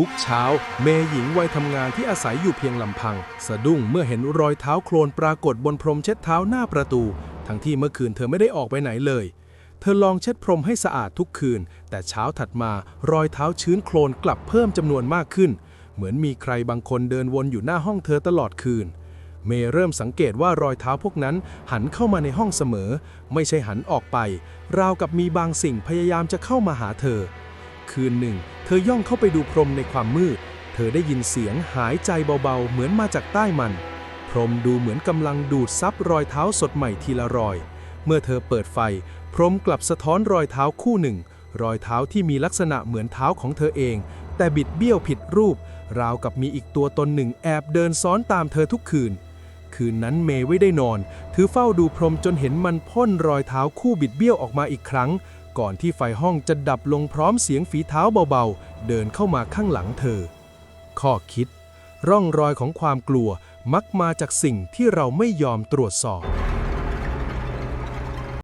ทุกเช้า เมยหญิงวัยทำงานที่อาศัยอยู่เพียงลำพัง สะดุ้งเมื่อเห็นรอยเท้าโคลนปรากฏบนพรมเช็ดเท้าหน้าประตู ทั้งที่เมื่อคืนเธอไม่ได้ออกไปไหนเลย เธอลองเช็ดพรมให้สะอาดทุกคืน แต่เช้าถัดมารอยเท้าชื้นโคลนกลับเพิ่มจำนวนมากขึ้น เหมือนมีใครบางคนเดินวนอยู่หน้าห้องเธอตลอดคืน เมยเริ่มสังเกตว่ารอยเท้าพวกนั้นหันเข้ามาในห้องเสมอ ไม่ใช่หันออกไป ราวกับมีบางสิ่งพยายามจะเข้ามาหาเธอ คืนหนึ่ง เธอย่องเข้าไปดูพรมในความมืด เธอได้ยินเสียงหายใจเบาๆ เหมือนมาจากใต้มัน พรมดูเหมือนกำลังดูดซับรอยเท้าสดใหม่ทีละรอย เมื่อเธอเปิดไฟ พรมกลับสะท้อนรอยเท้าคู่หนึ่ง รอยเท้าที่มีลักษณะเหมือนเท้าของเธอเอง แต่บิดเบี้ยวผิดรูป ราวกับมีอีกตัวตนหนึ่งแอบเดินซ้อนตามเธอทุกคืน คืนนั้นเมย์ไม่ได้นอนถือเฝ้าดูพรมจนเห็นมันพ่นรอยเท้าคู่บิดเบี้ยวออกมาอีกครั้ง ก่อนที่ไฟห้องจะดับลงพร้อมเสียงฝีเท้าเบาๆ เดินเข้ามาข้างหลังเธอ ข้อคิด ร่องรอยของความกลัวมักมาจากสิ่งที่เราไม่ยอมตรวจสอบ